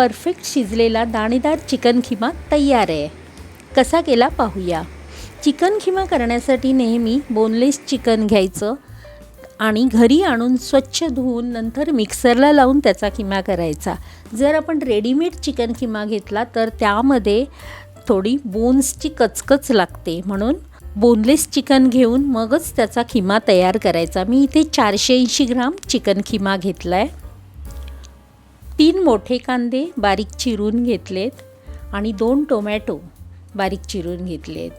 Perfect शिजलेला दाणेदार chicken keema तयार आहे. कसा केला पाहूया. चिकन खिमा करण्यासाठी नेहमी बोनलेस चिकन घ्यायचं आणि घरी आणून स्वच्छ धुवून नंतर मिक्सरला लावून त्याचा किमा करायचा. जर आपण रेडीमेड चिकन किमा घेतला तर त्यामध्ये थोडी बोन्सची कचकच लागते. म्हणून बोनलेस चिकन घेऊन मगच त्याचा खिमा तयार करायचा. मी इथे चारशे ऐंशी ग्राम चिकन खिमा घेतला आहे तीन मोठे कांदे बारीक चिरून घेतलेत आणि दोन टोमॅटो बारीक चिरून घेतलेत.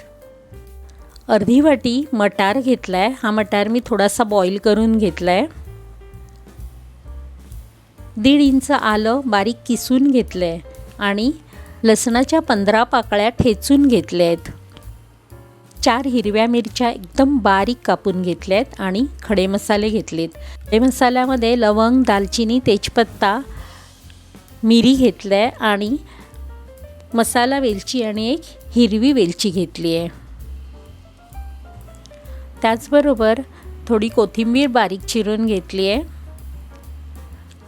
अर्धी वाटी मटार घेतला आहे हा मटार मी थोडासा बॉईल करून घेतला आहे दीड इंच आलं बारीक किसून घेतलं आहे आणि लसणाच्या पंधरा पाकळ्या ठेचून घेतल्या आहेत चार हिरव्या मिरच्या एकदम बारीक कापून घेतल्या आहेत आणि खडे मसाले घेतलेत. खडे मसाल्यामध्ये लवंग दालचिनी तेजपत्ता मिरी घेतलं आहे आणि मसाला वेलची आणि एक हिरवी वेलची घेतली आहे. त्याचबरोबर थोडी कोथिंबीर बारीक चिरून घेतली आहे.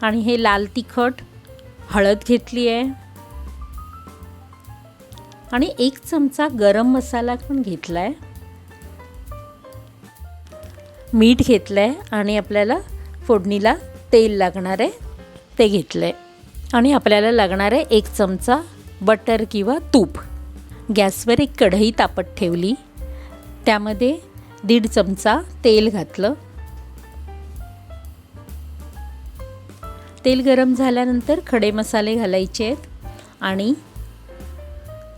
आणि हे लाल तिखट हळद घेतली आहे. आणि एक चमचा गरम मसाला पण घेतला आहे मीठ घेतलं आहे आणि आपल्याला फोडणीला तेल लागणार आहे ते घेतलं आहे आणि आपल्याला लागणार आहे एक चमचा बटर किंवा तूप. गॅसवर एक कढई तापत ठेवली. त्यामध्ये दीड चमचा तेल घातलं. तेल गरम झाल्यानंतर खडे मसाले घालायचे आहेत आणि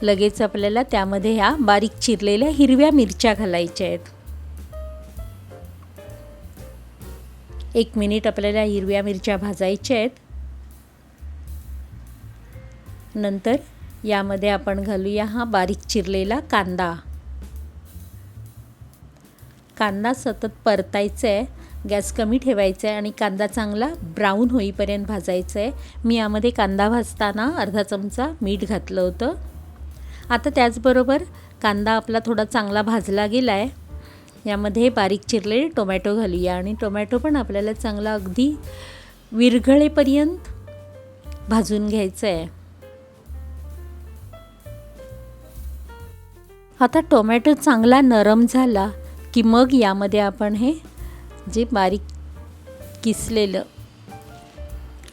लगेच आपल्याला त्यामध्ये ह्या बारीक चिरलेल्या हिरव्या मिरच्या घालायच्या आहेत. एक मिनिट आपल्याला हिरव्या मिरच्या भाजायच्या आहेत. नंतर यामध्ये आपण घालूया हा बारीक चिरलेला कांदा. कांदा सतत परतायचा आहे गॅस कमी ठेवायचा आहे आणि कांदा चांगला ब्राऊन होईपर्यंत भाजायचा आहे मी यामध्ये कांदा भाजताना अर्धा चमचा मीठ घातलं होतं. आता त्याचबरोबर कांदा आपला थोडा चांगला भाजला गेला आहे यामध्ये बारीक चिरलेले टोमॅटो घालूया आणि टोमॅटो पण आपल्याला चांगला अगदी विरघळेपर्यंत भाजून घ्यायचं आहे आता टोमॅटो चांगला नरम झाला की मग यामध्ये आपण हे जे बारीक किसलेलं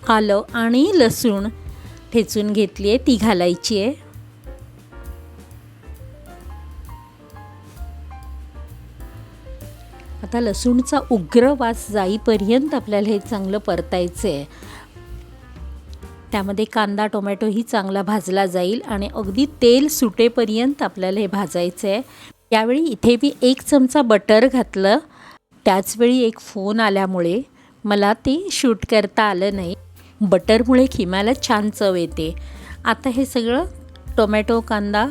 आलं आणि लसूण ठेचून घेतली आहे ती घालायची आहे. आता लसूणचा उग्र वास जाईपर्यंत आपल्याला हे चांगलं परतायचं आहे. त्यामध्ये कांदा टोमॅटोही चांगला भाजला जाईल आणि अगदी तेल सुटेपर्यंत आपल्याला हे भाजायचं आहे. यावेळी इथे मी एक चमचा बटर घातलं. त्याचवेळी एक फोन आल्यामुळे मला ते शूट करता आलं नाही. बटरमुळे खिम्याला छान चव येते. आता हे सगळं टोमॅटो कांदा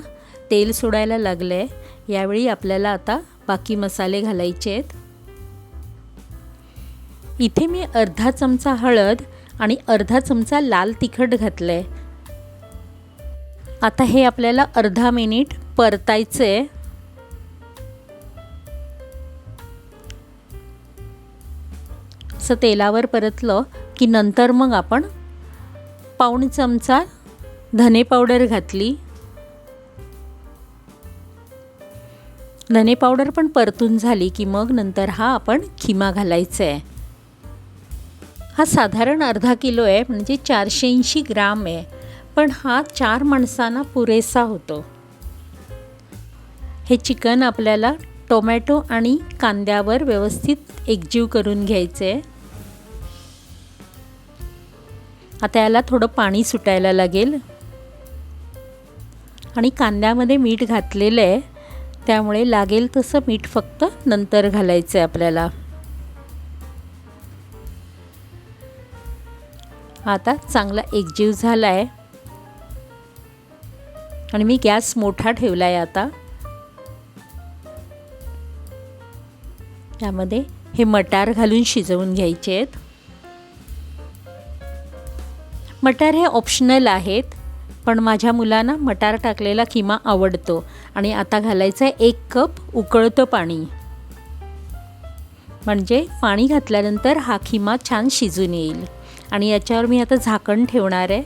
तेल सोडायला लागलं आहे यावेळी आपल्याला आता बाकी मसाले घालायचे आहेत. इथे मी अर्धा चमचा हळद आणि अर्धा चमचा लाल तिखट घातलं आहे आता हे आपल्याला अर्धा मिनिट परतायचं आहे असं तेलावर परतलं की नंतर मग आपण पाऊण चमचा धने पावडर घातली. धने पावडर पण परतून झाली की मग नंतर हा आपण खिमा घालायचा आहे हा साधारण अर्धा किलो आहे म्हणजे चारशे ऐंशी ग्राम आहे. पण हा चार माणसांना पुरेसा होतो. हे चिकन आपल्याला टोमॅटो आणि कांद्यावर व्यवस्थित एकजीव करून घ्यायचे आहे. आता याला थोडं पाणी सुटायला लागेल. आणि कांद्यामध्ये मीठ घातलेलं आहे त्यामुळे लागेल तसं मीठ फक्त नंतर घालायचं आहे आपल्याला. आता चांगला एकजीव झाला आहे आणि मी गॅस मोठा ठेवला आहे आता. त्यामध्ये हे मटार घालून शिजवून घ्यायचे आहेत. मटार हे ऑप्शनल आहेत पण माझ्या मुलांना मटार टाकलेला किमा आवडतो. आणि आता घालायचं आहे एक कप उकळतं पाणी. म्हणजे पाणी घातल्यानंतर हा खिमा छान शिजून येईल. आणि याच्यावर मी आता झाकण ठेवणार आहे.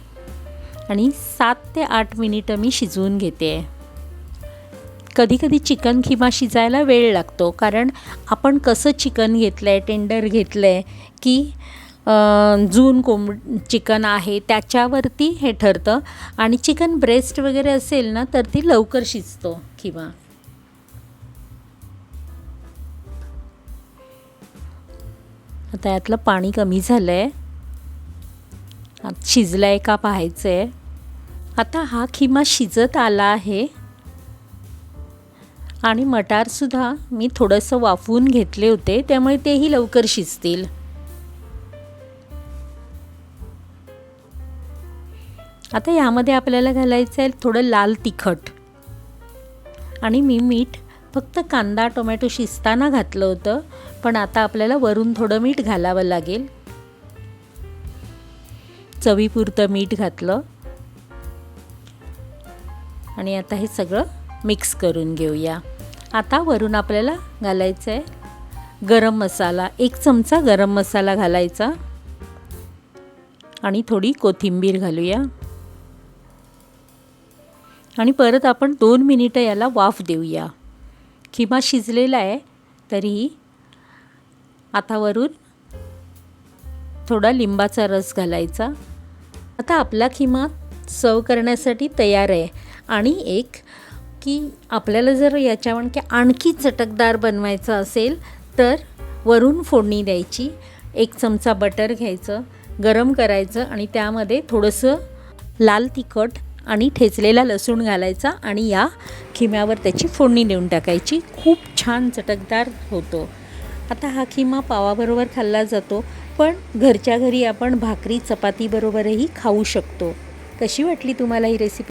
आणि सात ते आठ मिनिटं मी शिजवून घेते. आहे कधीकधी चिकन खिमा शिजायला वेळ लागतो कारण आपण कसं चिकन घेतलं आहे टेंडर घेतलं आहे की जून कोंब चिकन आहे त्याच्यावरती हे ठरतं. आणि चिकन ब्रेस्ट वगैरे असेल ना तर ती लवकर शिजतो खिमा. आता यातलं पाणी कमी झालं आहे शिजला आहे का पाहायचं आहे आता हा खिमा शिजत आला आहे. आणि मटारसुद्धा मी थोडंसं वाफवून घेतले होते त्यामुळे तेही लवकर शिजतील. आता यामध्ये आपल्याला घालायचं आहे थोडं लाल तिखट. आणि मी मीठ फक्त कांदा टोमॅटो शिजताना घातलं होतं पण आता आपल्याला वरून थोडं मीठ घालावं लागेल. चवीपुरतं मीठ घातलं. आणि आता हे सगळं मिक्स करून घेऊया. आता वरून आपल्याला घालायचं आहे गरम मसाला. एक चमचा गरम मसाला घालायचा. आणि थोडी कोथिंबीर घालूया. आणि परत आपण दोन मिनिटं याला वाफ देऊया. किंवा शिजलेला आहे तरीही आता वरून थोडा लिंबाचा रस घालायचा. आता आपला खिमा सर्व करण्यासाठी तयार आहे. आणि एक की आपल्याला जर याच्यावर की आणखी चटकदार बनवायचं असेल तर वरून फोडणी द्यायची एक चमचा बटर घ्यायचं गरम करायचं आणि त्यामध्ये थोडंसं लाल तिखट आणि ठेचलेला लसूण घालायचा आणि या खिम्यावर त्याची फोडणी देऊन टाकायची. खूप छान चटकदार होतो. आता हा खिमा पावाबरोबर खाल्ला जातो. पण घरच्या घरी आपण भाकरी चपातीबरोबरही खाऊ शकतो. कशी वाटली तुम्हाला ही रेसिपी